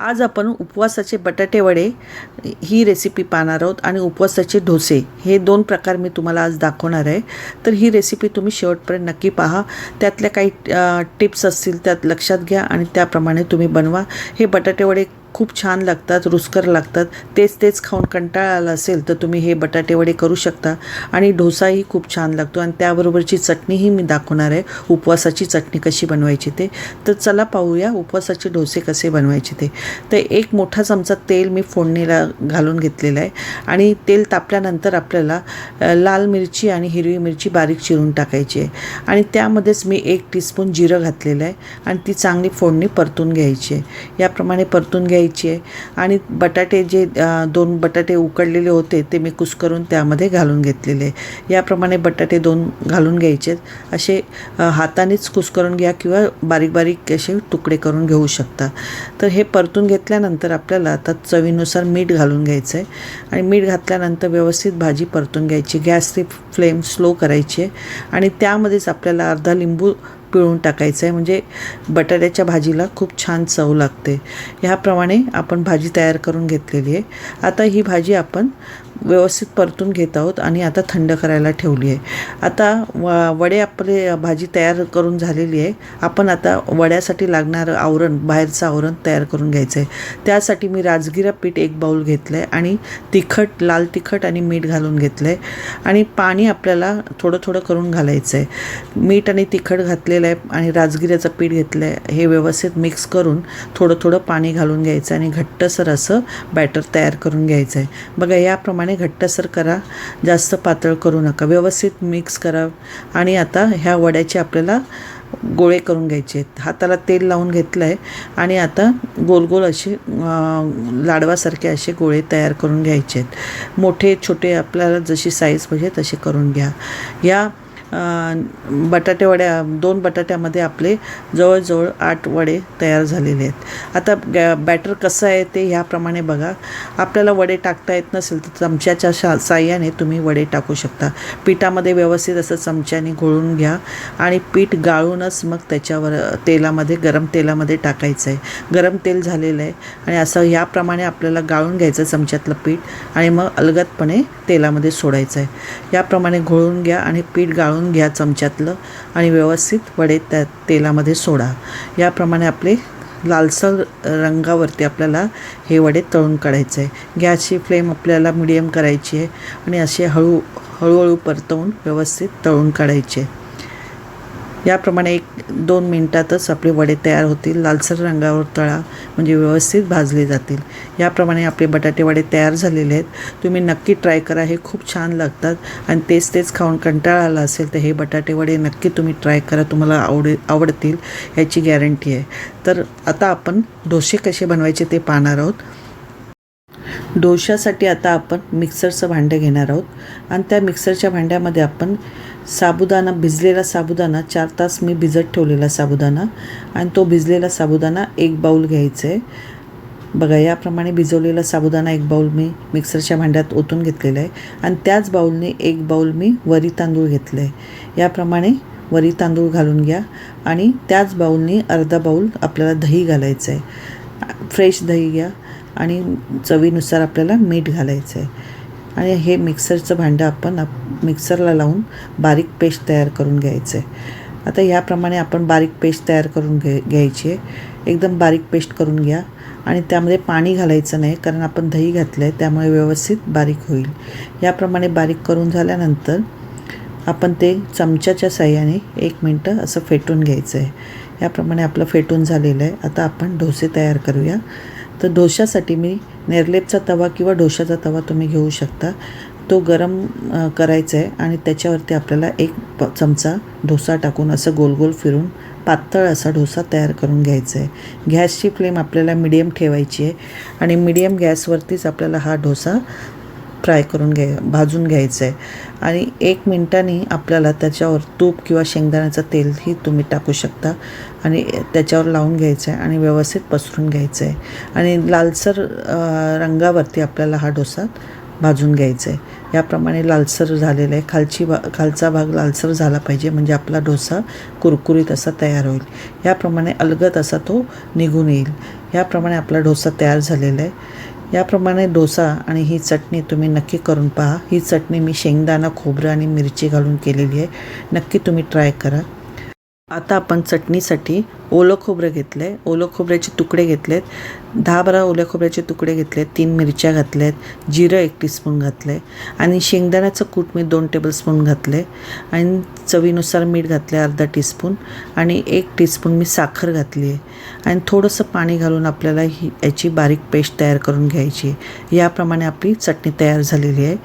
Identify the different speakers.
Speaker 1: आज आपण उपवासाचे बटाटेवडे ही रेसिपी पाहणार आहोत आणि उपवासाचे ढोसे हे दोन प्रकार मी तुम्हाला आज दाखवणार आहे. तर ही रेसिपी तुम्ही शेवटपर्यंत नक्की पहा. त्यातल्या काही टिप्स असतील त्यात लक्षात घ्या आणि त्याप्रमाणे तुम्ही बनवा. हे बटाटेवडे खूप छान लागतात रुसकर लागतात. तेच तेच खाऊन कंटाळा आला असेल तर तुम्ही हे बटाटेवडे करू शकता. आणि डोसाही खूप छान लागतो. आणि त्याबरोबरची चटणीही मी दाखवणार आहे. उपवासाची चटणी कशी बनवायची ते. तर चला पाहूया उपवासाचे डोसे कसे बनवायचे ते. तर एक मोठा चमचा तेल मी फोडणीला घालून घेतलेलं आहे. आणि तेल तापल्यानंतर आपल्याला लाल मिरची आणि हिरवी मिरची बारीक चिरून टाकायची आहे. आणि त्यामध्येच मी एक टीस्पून जिरं घातलेलं आहे. आणि ती चांगली फोडणी परतून घ्यायची आहे. याप्रमाणे परतून घ्यायची घ्यायची आहे आणि बटाटे जे दोन बटाटे उकडलेले होते ते मी कुस्करून त्यामध्ये घालून घेतलेले. आहे याप्रमाणे बटाटे दोन घालून घ्यायचे. असे हातानेच कुस्करून घ्या किंवा बारीक बारीक असे तुकडे करून घेऊ शकता. तर हे परतून घेतल्यानंतर आपल्याला आता चवीनुसार मीठ घालून घ्यायचं आहे आणि मीठ घातल्यानंतर व्यवस्थित भाजी परतून घ्यायची. गॅसची फ्लेम स्लो करायची. आहे आणि त्यामध्येच आपल्याला अर्धा लिंबू पिळून टाकायचं आहे. म्हणजे बटाट्याच्या भाजीला खूप छान चव लागते. ह्याप्रमाणे आपण भाजी तयार करून घेतलेली आहे. आता ही भाजी आपण व्यवस्थित परतून घेत आहोत आणि आता थंड करायला ठेवली आहे. आता व वडे आपले भाजी तयार करून झालेली आहे. आपण आता वड्यासाठी लागणारं आवरण बाहेरचं आवरण तयार करून घ्यायचं आहे. त्यासाठी मी राजगिरा पीठ एक बाऊल घेतलं आहे आणि तिखट लाल तिखट आणि मीठ घालून घेतलं आहे आणि पाणी आपल्याला थोडं थोडं करून घालायचं आहे. मीठ आणि तिखट घातलेलं आहे आणि राजगिऱ्याचं पीठ घेतलं आहे हे व्यवस्थित मिक्स करून थोडं थोडं पाणी घालून घ्यायचं आणि घट्टसर असं बॅटर तयार करून घ्यायचं आहे. बघा याप्रमाणे घट्टसर करा जास्त पातळ करू नका. व्यवस्थित मिक्स करा. आणि आता ह्या वड्याचे आपल्याला गोळे करून घ्यायचे आहेत. हाताला तेल लावून घेतलं आहे आणि आता गोल गोल असे लाडवासारखे असे गोळे तयार करून घ्यायचे आहेत. मोठे छोटे आपल्याला जशी साईज पाहिजे तसे करून घ्या. या बटाटेवड्या दोन बटाट्यामध्ये आपले जवळजवळ आठ वडे तयार झालेले आहेत. आता गॅ बॅटर कसं आहे ते ह्याप्रमाणे बघा. आपल्याला वडे टाकता येत नसेल तर चमच्याच्या शा साह्याने तुम्ही वडे टाकू शकता. पिठामध्ये व्यवस्थित असं चमच्याने घोळून घ्या आणि पीठ गाळूनच मग त्याच्यावर तेलामध्ये गरम तेलामध्ये टाकायचं आहे गरम तेल झालेलं आहे आणि असं ह्याप्रमाणे आपल्याला गाळून घ्यायचं चमच्यातलं पीठ आणि मग अलगदपणे तेलामध्ये सोडायचं आहे याप्रमाणे घोळून घ्या आणि पीठ गाळून घ्या चमच्यातलं आणि व्यवस्थित वडे त्या तेलामध्ये सोडा. याप्रमाणे आपले लालसर रंगावरती आपल्याला हे वडे तळून काढायचं. आहे गॅसची फ्लेम आपल्याला मिडियम करायची आहे आणि असे हळू हळूहळू परतवून व्यवस्थित तळून काढायचे याप्रमाणे एक दोन मिनटातच आपले वडे तयार होतील. लालसर रंगावर तळा म्हणजे व्यवस्थित भाजले जातील. याप्रमाणे आपले बटाटे वडे तयार झालेले आहेत. तुम्ही नक्की ट्राय करा. हे खूप छान लागतात. आणि तेच तेच खाऊन कंटाळा आला असेल तर हे बटाटे वडे नक्की तुम्ही ट्राय करा. तुम्हाला आवडे आवडतील ह्याची गॅरंटी आहे. तर आता आपण डोसे कसे बनवायचे ते पाहणार आहोत. डोशासाठी आता आपण मिक्सरचं भांडं घेणार आहोत. आणि त्या मिक्सरच्या भांड्यामध्ये आपण साबुदाणा भिजलेला साबुदाणा चार तास मी भिजत ठेवलेला साबुदाणा आणि तो भिजलेला साबुदाणा एक बाऊल घ्यायचा आहे. बघा याप्रमाणे भिजवलेला साबुदाणा एक बाऊल मी मिक्सरच्या भांड्यात ओतून घेतलेला आहे. आणि त्याच बाऊलने एक बाऊल मी वरी तांदूळ घेतलं आहे याप्रमाणे वरी तांदूळ घालून घ्या. आणि त्याच बाऊलने अर्धा बाऊल आपल्याला दही घालायचं आहे फ्रेश दही घ्या. आणि चवीनुसार आपल्याला मीठ घालायचं आहे आणि हे मिक्सरचं भांडं आपण आप मिक्सरला लावून बारीक पेस्ट तयार करून घ्यायचं आहे आता ह्याप्रमाणे आपण बारीक पेस्ट तयार करून घे घ्यायची आहे एकदम बारीक पेस्ट करून घ्या. आणि त्यामध्ये पाणी घालायचं नाही कारण आपण दही घातलं आहे त्यामुळे व्यवस्थित बारीक होईल. याप्रमाणे बारीक करून झाल्यानंतर आपण ते चमच्याच्या साह्याने एक मिनटं असं फेटून घ्यायचं आहे याप्रमाणे आपलं फेटून झालेलं आहे. आता आपण डोसे तयार करूया. तर डोशासाठी मी नेरलेपचा तवा किंवा डोशाचा तवा तुम्ही घेऊ शकता. तो गरम करायचा आहे आणि त्याच्यावरती आपल्याला एक प चमचा डोसा टाकून असं गोल गोल फिरून पातळ असा डोसा तयार करून घ्यायचा आहे गॅसची फ्लेम आपल्याला मिडियम ठेवायची आहे आणि मिडियम गॅसवरतीच आपल्याला हा डोसा फ्राय करून घ्याय भाजून घ्यायचं. आहे आणि एक मिनटाने आपल्याला त्याच्यावर तूप किंवा शेंगदाण्याचं तेलही तुम्ही टाकू शकता. आणि त्याच्यावर लावून घ्यायचं आहे आणि व्यवस्थित पसरून घ्यायचं. आहे आणि लालसर रंगावरती आपल्याला हा डोसा भाजून घ्यायचं. आहे याप्रमाणे लालसर झालेलं आहे. खालची भा खालचा भाग लालसर झाला पाहिजे म्हणजे आपला डोसा कुरकुरीत असा तयार होईल. याप्रमाणे अलगद असा तो निघून येईल. याप्रमाणे आपला डोसा तयार झालेला आहे. याप्रमाणे डोसा आणि ही चटणी तुम्ही नक्की करून पहा. ही चटणी मी शेंगदाणा खोबरं आणि मिरची घालून केलेली आहे. नक्की तुम्ही ट्राय करा. आता आपण चटणीसाठी ओलं खोबरं घेतलं आहे ओलं खोबऱ्याचे तुकडे घेतलेत. दहा बारा ओल्या खोबऱ्याचे तुकडे घेतलेत. तीन मिरच्या घातल्यात. जिरं एक टीस्पून घातलं आहे आणि शेंगदाण्याचं कूट मी दोन टेबलस्पून घातलं आहे आणि चवीनुसार मीठ घातलं आहे अर्धा टीस्पून आणि एक टीस्पून मी साखर घातली आहे आणि थोडंसं पाणी घालून आपल्याला ही याची बारीक पेस्ट तयार करून घ्यायची आहे. याप्रमाणे आपली चटणी तयार झालेली आहे.